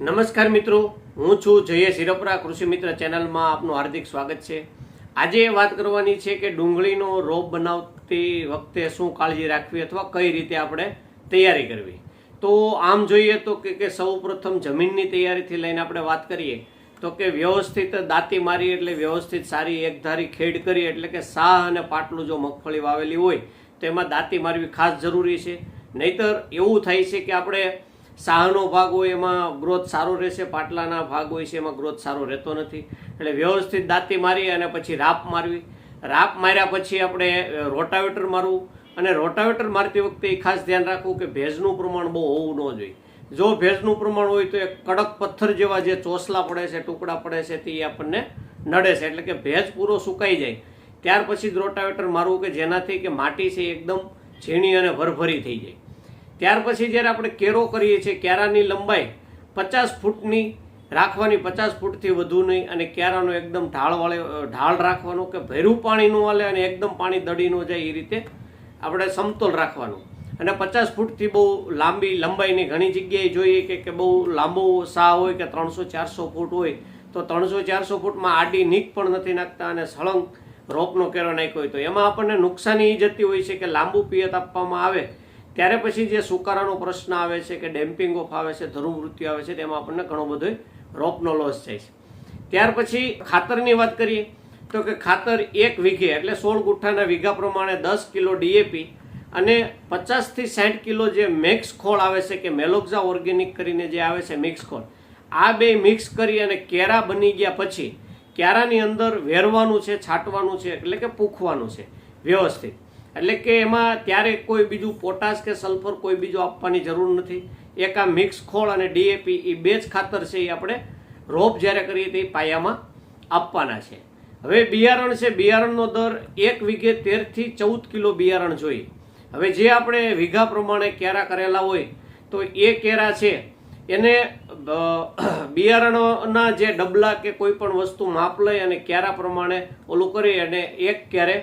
નમસ્કાર મિત્રો, હું છું જયેશ હિરપરા, કૃષિ મિત્ર ચેનલમાં આપનું હાર્દિક સ્વાગત છે. આજે વાત કરવાની છે કે ડુંગળીનો રોપ બનાવતી વખતે શું કાળજી રાખવી અથવા કઈ રીતે આપણે તૈયારી કરવી. તો આમ જોઈએ તો કે સૌ પ્રથમ જમીનની તૈયારીથી લઈને આપણે વાત કરીએ, તો કે વ્યવસ્થિત દાંતી મારી એટલે વ્યવસ્થિત સારી એકધારી ખેડ કરી એટલે કે સાહ અને પાટલું જો મગફળી વાવેલી હોય તો એમાં દાંતી મારવી ખાસ જરૂરી છે. નહીતર એવું થાય છે કે આપણે સાહનો ભાગ હોય એમાં ગ્રોથ સારો રહેશે, પાટલાના ભાગ હોય છે એમાં ગ્રોથ સારો રહેતો નથી. એટલે વ્યવસ્થિત દાંતી મારી અને પછી રાપ મારવી. રાપ માર્યા પછી આપણે રોટાવેટર મારવું અને રોટાવેટર મારતી વખતે એ ખાસ ધ્યાન રાખવું કે ભેજનું પ્રમાણ બહુ હોવું ન જોઈએ. જો ભેજનું પ્રમાણ હોય તો એ કડક પથ્થર જેવા જે ચોસલા પડે છે, ટુકડા પડે છે, તે આપણને નડે છે. એટલે કે ભેજ પૂરો સુકાઈ જાય. ત્યાર પછી જ રોટાવેટર મારવું કે જેનાથી કે માટી છે એકદમ ઝીણી અને ભરભરી થઈ જાય. ત્યાર પછી જ્યારે આપણે કેરો કરીએ છીએ ક્યારાની લંબાઈ પચાસ ફૂટની રાખવાની, પચાસ ફૂટથી વધુ નહીં અને ક્યારાનો એકદમ ઢાળવાળે ઢાળ રાખવાનો કે ભેરું પાણી ન હાલે અને એકદમ પાણી દડી ન જાય એ રીતે આપણે સમતોલ રાખવાનું. અને પચાસ ફૂટથી બહુ લાંબી લંબાઈની ઘણી જગ્યાએ જોઈએ કે કે બહુ લાંબો સા હોય કે ત્રણસો ચારસો ફૂટ હોય, તો ત્રણસો ચારસો ફૂટમાં આડી નીક પણ નથી નાખતા અને સળંગ રોપનો કેરો નાખ્યો હોય તો. એમાં આપણને નુકસાની જતી હોય છે કે લાંબુ પિયત આપવામાં આવે ત્યારે પછી જે સુકારાનો પ્રશ્ન આવે છે કે ડેમ્પિંગ ઓફ આવે છે, ધરુ મૃત્યુ આવે છે, તેમાં આપણને ઘણો બધો રોપનો લોસ જાય છે. ત્યાર પછી ખાતરની વાત કરીએ, તો કે ખાતર એક વીઘે એટલે સોળ ગુઠ્ઠાના વીઘા પ્રમાણે દસ કિલો ડીએપી અને પચાસથી સાઠ કિલો જે મિક્સ ખોળ આવે છે કે મેલોક્ઝા ઓર્ગેનિક કરીને જે આવે છે મિક્સ ખોળ, આ બે મિક્સ કરી અને કેરા બની ગયા પછી, કેરાની અંદર વેરવાનું છે, છાંટવાનું છે, એટલે કે પૂખવાનું છે, વ્યવસ્થિત. એટલે કે એમાં ત્યારે કોઈ બીજું પોટાશ કે સલ્ફર કોઈ બીજું આપવાની જરૂર નથી. એક આ મિક્સ ખોળ અને ડીએપી એ બે જ ખાતર છે એ આપણે રોપ જ્યારે કરીએ તે પાયામાં આપવાના છે. હવે બિયારણ છે, બિયારણનો દર એક વીઘે તેરથી ચૌદ કિલો બિયારણ જોઈએ. હવે જે આપણે વીઘા પ્રમાણે કેરા કરેલા હોય તો એ કેરા છે, એને બિયારણના જે ડબલા કે કોઈ પણ વસ્તુ માપ લઈ અને કેરા પ્રમાણે ઓલું કરી અને એક ક્યારે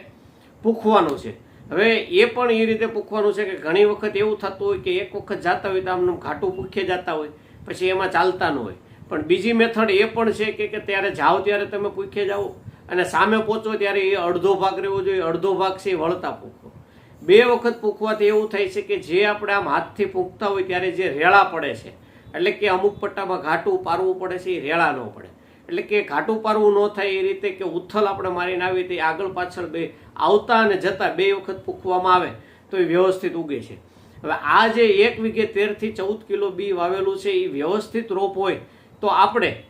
પૂખવાનું છે. હવે એ પણ એ રીતે પૂખવાનું છે કે ઘણી વખત એવું થતું હોય કે એક વખત જતા હોય તો આમનું ઘાટું પૂખે જતા હોય, પછી એમાં ચાલતા ન હોય. પણ બીજી મેથડ એ પણ છે કે કે ત્યારે જાઓ ત્યારે તમે પૂખે જાઓ અને સામે પહોંચો ત્યારે એ અડધો ભાગ રહેવો જોઈએ, અડધો ભાગ છે એ વળતા પૂખો. બે વખત પૂખવાથી એવું થાય છે કે જે આપણે આમ હાથથી પૂખતા હોય ત્યારે જે રેળા પડે છે, એટલે કે અમુક પટ્ટામાં ઘાટું પારવું પડે છે, એ રેળા ન પડે. એટલે કે ઘાટું પારવું ન થાય એ રીતે કે ઉથલ આપણે મારીને આવી તે આગળ પાછળ બે આવતા અને જતા બે વખત પૂખવામાં આવે તો એ વ્યવસ્થિત ઉગે છે. હવે આ જે એક વીઘે તેરથી ચૌદ કિલો બી વાવેલું છે, એ વ્યવસ્થિત રોપ હોય તો આપણે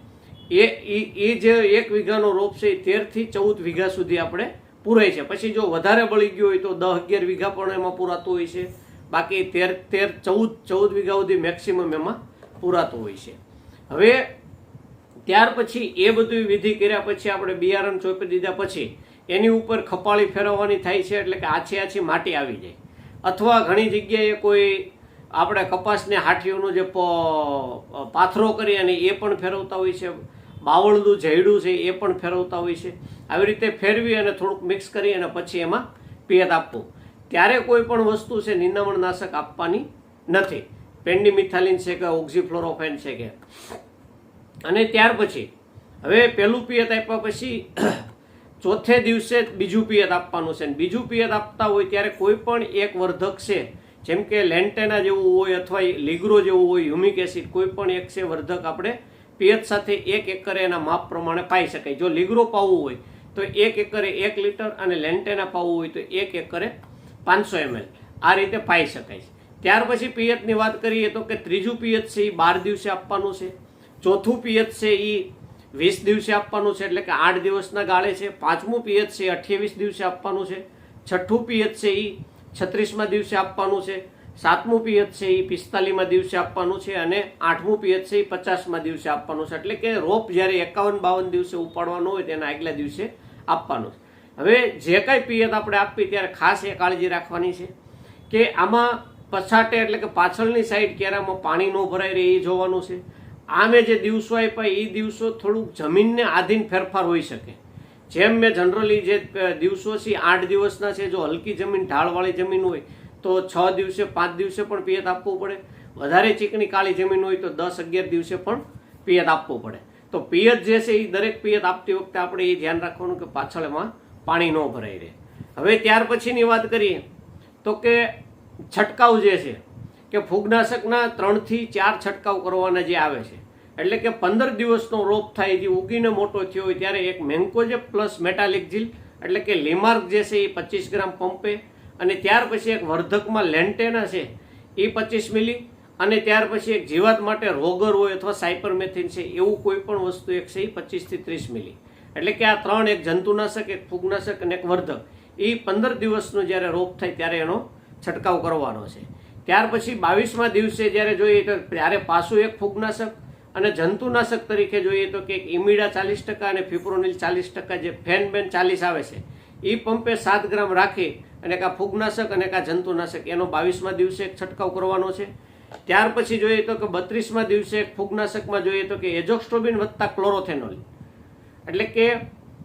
એ, એ- એ જે એક વીઘાનો રોપ છે, એ તેરથી ચૌદ વીઘા સુધી આપણે પૂરાય છે. પછી જો વધારે બળી ગયો હોય તો દસ અગિયાર વીઘા પણ એમાં પૂરાતું હોય છે. બાકી તેર તેર, ચૌદ ચૌદ વીઘા સુધી મેક્સિમમ એમાં પૂરાતું હોય છે. હવે ત્યાર પછી એ બધું વિધિ કર્યા પછી આપણે બિયારણ ચોપી દીધા પછી એની ઉપર ખપાળી ફેરવવાની થાય છે એટલે કે આછી આછી માટી આવી જાય. અથવા ઘણી જગ્યાએ કોઈ આપણે કપાસને હાઠીઓનો જે પાથરો કરી અને એ પણ ફેરવતા હોય છે. બાવળનું જૈડું છે, એ પણ ફેરવતા હોય છે. આવી રીતે ફેરવી અને થોડુંક મિક્સ કરી અને પછી એમાં પિયત આપવું. ત્યારે કોઈ પણ વસ્તુ છે નિનામણનાશક આપવાની નથી. પેન્ડીમિથાલિન છે કે ઓક્ઝીફ્લોરોફેન છે કે અને ત્યાર પછી, હવે પહેલું પિયત આપ્યા પછી ચોથે દિવસે બીજું પિયત આપવાનું છે. બીજું પિયત આપતા હોય ત્યારે કોઈ પણ એક વર્ધક છે, જેમ કે લેન્ટેના જેવું હોય અથવા લીગ્રો જેવું હોય હ્યુમિક એસિડ, કોઈ પણ એક છે વર્ધક આપણે પિયત સાથે એક એકરે એના માપ પ્રમાણે પાઈ શકાય. જો લીગ્રો પાવું હોય, તો એક એકરે એક લીટર અને લેન્ટેના પાવું હોય, તો એક એકરે પાંચસો એમએલ. આ રીતે પાઈ શકાય છે. ત્યાર પછી પિયતની વાત કરીએ તો કે ત્રીજું પિયત છે એ બાર દિવસે આપવાનું છે. ચોથું પિયત છે એ વીસ દિવસે આપવાનું છે, એટલે કે આઠ દિવસના ગાળે છે. પાંચમું પિયત છે, અઠ્યાવીસ દિવસે આપવાનું છે. છઠ્ઠું પિયત છે એ છત્રીસમાં દિવસે આપવાનું છે. સાતમું પિયત છે એ પિસ્તાલીસમાં દિવસે આપવાનું છે અને આઠમું પિયત છે એ પચાસમાં દિવસે આપવાનું છે. એટલે કે રોપ જ્યારે એકાવન બાવન દિવસે ઉપાડવાનો હોય તેના આગલા દિવસે આપવાનું છે. હવે જે કાંઈ પિયત આપણે આપવી ત્યારે ખાસ એ કાળજી રાખવાની છે કે આમાં પછાટે એટલે કે પાછળની સાઈડ કેરામાં પાણી ન ભરાઈ રહે એ જોવાનું છે. આમે જે દિવસો આપ્યા એ દિવસો થોડુંક જમીનને આધીન ફેરફાર હોઈ શકે. જેમ મેં જનરલી જે દિવસો છે આઠ દિવસના છે, જો હલકી જમીન, ઢાળવાળી જમીન હોય, તો છ દિવસે, પાંચ દિવસે પણ પિયત આપવું પડે. વધારે ચીકણી કાળી જમીન હોય, તો દસ, અગિયાર દિવસે પણ પિયત આપવું પડે. તો પિયત જે છે એ દરેક પિયત આપતી વખતે આપણે એ ધ્યાન રાખવાનું કે પાછળ એમાં પાણી ન ભરાઈ રહે. હવે ત્યાર પછીની વાત કરીએ, તો કે છંટકાવ જે છે કે ફૂગનાશકના ત્રણથી ચાર છંટકાવ કરવાના જે આવે છે. એટલે કે પંદર દિવસનો રોપ થાય, જે ઉગીને મોટો થયો હોય ત્યારે એક મેન્કોજેપ પ્લસ મેટાલિક જીલ એટલે કે લેમાર્ક જે છે એ પચીસ ગ્રામ પંપે, અને ત્યાર પછી એક વર્ધકમાં લેન્ટેના છે, એ પચીસ મિલી, અને ત્યાર પછી એક જીવાત માટે રોગર હોય અથવા સાયપરમેથિન છે, એવું કોઈ પણ વસ્તુ એક છે એ પચીસથી ત્રીસ મિલી. એટલે કે આ ત્રણ, એક જંતુનાશક, એક ફૂગનાશક અને એક વર્ધક, એ પંદર દિવસનો જ્યારે રોપ થાય ત્યારે એનો છંટકાવ કરવાનો છે. ત્યાર પછી બાવીસમા દિવસે જ્યારે જોઈએ તો ત્યારે પાછું એક ફૂગનાશક અને જંતુનાશક તરીકે જોઈએ તો કે ઇમિડા ચાલીસ ટકા અને ફિપ્રોનિલ ચાલીસ ટકા જે ફેનબેન ચાલીસ આવે છે એ પંપે સાત ગ્રામ રાખી અને કાં ફૂગનાશક અને કાં જંતુનાશક, એનો બાવીસમા દિવસે એક છંટકાવ કરવાનો છે. ત્યાર પછી જોઈએ તો કે બત્રીસમાં દિવસે એક ફૂગનાશકમાં જોઈએ તો કે એજોક્સ્ટ્રોબિન વત્તા ક્લોરોથેનોલ એટલે કે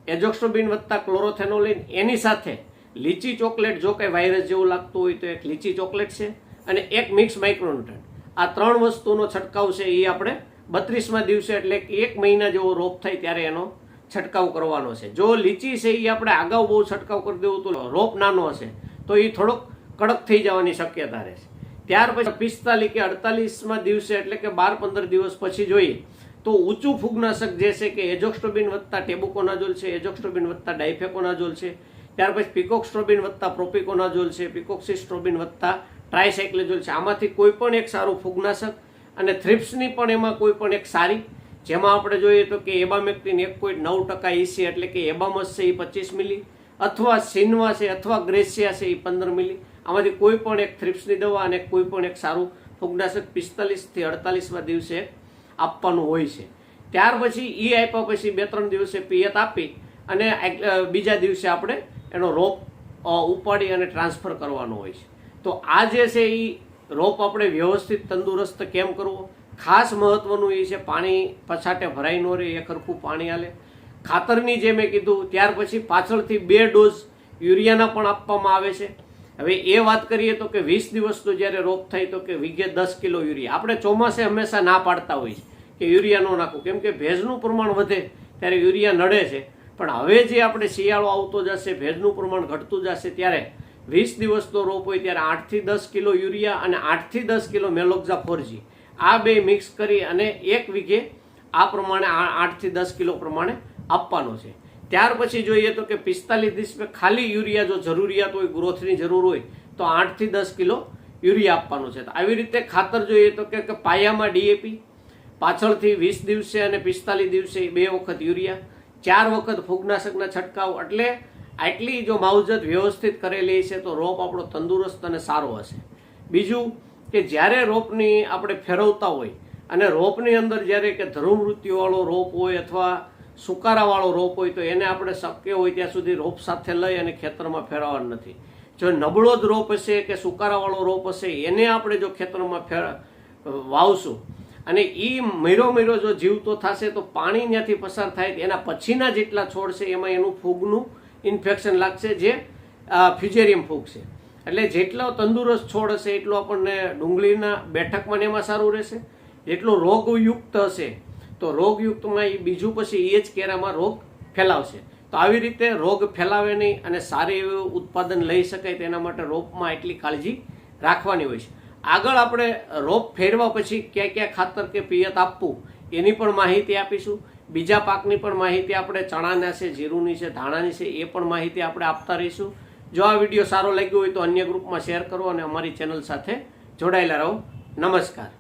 એજોક્સ્ટ્રોબિન વત્તા ક્લોરોથેનોલિન એની સાથે લીચી ચોકલેટ જો કંઈ વાયરસ જેવું લાગતું હોય તો એક લીચી ચોકલેટ છે. અને એક મિક્સ માઇક્રોન્યુટ્રન આ ત્રણ વસ્તુનો છંટકાવ છે એ આપણે બત્રીસમાં દિવસે એટલે એક મહિના જેવો રોપ થાય ત્યારે એનો છંટકાવ કરવાનો છે. જો લીચી છે એ આપણે અગાઉ બહુ છંટકાવ કરી દેવું તો રોપ નાનો હશે, તો એ થોડોક કડક થઈ જવાની શક્યતા રહેશે. ત્યાર પછી પિસ્તાલીસ કે અડતાલીસમાં દિવસે એટલે કે બાર પંદર દિવસ પછી જોઈએ તો ઊંચું ફૂગનાશક જે છે કે એજોક્સ્ટ્રોબિન વત્તા ટેબુકોનાઝોલ છે, એજોક્સ્ટ્રોબિન વત્તા ડાયફેકોનાઝોલ છે, ત્યાર પછી પિકોક્સ્ટ્રોબિન વત્તા પ્રોપિકોનાઝોલ છે, પિકોક્સિસ્ટ્રોબિન વત્તા ટ્રાયસાઇક્લેઝોલ છે. આમાંથી કોઈ પણ એક સારું ફૂગનાશક અને થ્રિપ્સની પણ એમાં કોઈ પણ એક સારી. જેમાં આપણે જોઈએ તો કે એબામેક્ટિન એક પોઈન્ટ નવ ટકા ઈસી એટલે કે એબામસ છે એ પચીસ મિલી, અથવા સિનવા છે અથવા ગ્રેસિયા છે એ પંદર મિલી. આમાંથી કોઈ પણ એક થ્રિપ્સની દવા અને કોઈ પણ એક સારું ફૂગનાશક પિસ્તાલીસથી અડતાલીસમાં દિવસે આપવાનું હોય છે. ત્યાર પછી એ આપ્યા પછી બે ત્રણ દિવસે પિયત આપી અને બીજા દિવસે આપણે એનો રોપ ઉપાડી અને ટ્રાન્સફર કરવાનો હોય છે. તો આ જે છે એ રોપ આપણે વ્યવસ્થિત તંદુરસ્ત કેમ કરવો? ખાસ મહત્વનું એ છે પાણી પછાટે ભરાઈ ન રહે, એ ખરખું પાણી આલે. ખાતરની જે મેં કીધું, ત્યાર પછી પાછળથી બે ડોઝ યુરિયાના પણ આપવામાં આવે છે. હવે એ વાત કરીએ તો કે વીસ દિવસનો જ્યારે રોપ થાય તો કે વીઘે દસ કિલો યુરિયા. આપણે ચોમાસે હંમેશા ના પાડતા હોઈએ કે યુરિયા ન નાખવું કેમ કે ભેજનું પ્રમાણ વધે ત્યારે યુરિયા નડે છે. પણ હવે જે આપણે શિયાળો આવતો જશે, ભેજનું પ્રમાણ ઘટતું જશે ત્યારે વીસ દિવસનો રોપ હોય ત્યારે આઠથી દસ કિલો યુરિયા અને આઠથી દસ કિલો મેલોક્ઝા ફોરજી આ બે મિક્સ કરી અને એક વીઘે આ પ્રમાણે આઠથી દસ કિલો પ્રમાણે આપવાનો છે. ત્યાર પછી જોઈએ તો કે પિસ્તાલીસ દિવસે ખાલી યુરિયા જો જરૂરિયાત હોય ગ્રોથની જરૂર હોય, તો આઠથી દસ કિલો યુરિયા આપવાનું છે. આવી રીતે ખાતર જોઈએ તો કે પાયામાં ડીએપી પાછળથી વીસ દિવસે અને પિસ્તાલીસ દિવસે બે વખત યુરિયા, ચાર વખત ફૂગનાશકના છંટકાવ, એટલે આટલી જો માવજત વ્યવસ્થિત કરેલી છે, તો રોપ આપણો તંદુરસ્ત અને સારો હશે. બીજું કે જ્યારે રોપની આપણે ફેરવતા હોય, અને રોપની અંદર જ્યારે કે ધ્રુવમૃત્યુવાળો રોપ હોય અથવા સુકારાવાળો રોપ હોય, તો એને આપણે શક્ય હોય ત્યાં સુધી રોપ સાથે લઈ અને ખેતરમાં ફેરવવાનું નથી. જો નબળો જ રોપ હશે કે સુકારાવાળો રોપ હશે, એને આપણે જો ખેતરમાં ફેર, વાવશું, અને એ મહિરો મહિરો જો જીવતો થશે, તો પાણી ત્યાંથી પસાર થાય, એના પછીના જેટલા છોડ છે, એમાં એનું ફૂગનું ઇન્ફેક્શન લાગશે જે ફ્યુજેરિયમ ફૂગ છે એટલે જેટલો તંદુરસ્ત છોડ હશે, એટલો આપણને ડુંગળીના બેઠકમાં એમાં સારું રહેશે. જેટલો રોગયુક્ત હશે, તો રોગયુક્તમાં એ બીજું પછી એ જ કેરામાં રોગ ફેલાવશે. તો આવી રીતે રોગ ફેલાવે નહીં અને સારી એવું ઉત્પાદન લઈ શકાય તેના માટે રોપમાં એટલી કાળજી રાખવાની હોય છે. આગળ આપણે રોપ ફેરવા પછી ક્યાં ક્યાં ખાતર કે પિયત આપવું, એની પણ માહિતી આપીશું. બીજા પાકની પણ માહિતી આપણે ચણાના છે, જીરુની છે, ધાણાની છે, એ પણ માહિતી આપણે આપતા રહીશું. જો આ વીડિયો સારો લાગ્યો હોય તો અન્ય ગ્રુપમાં શેર કરો અને અમારી ચેનલ સાથે જોડાયેલા રહો. નમસ્કાર.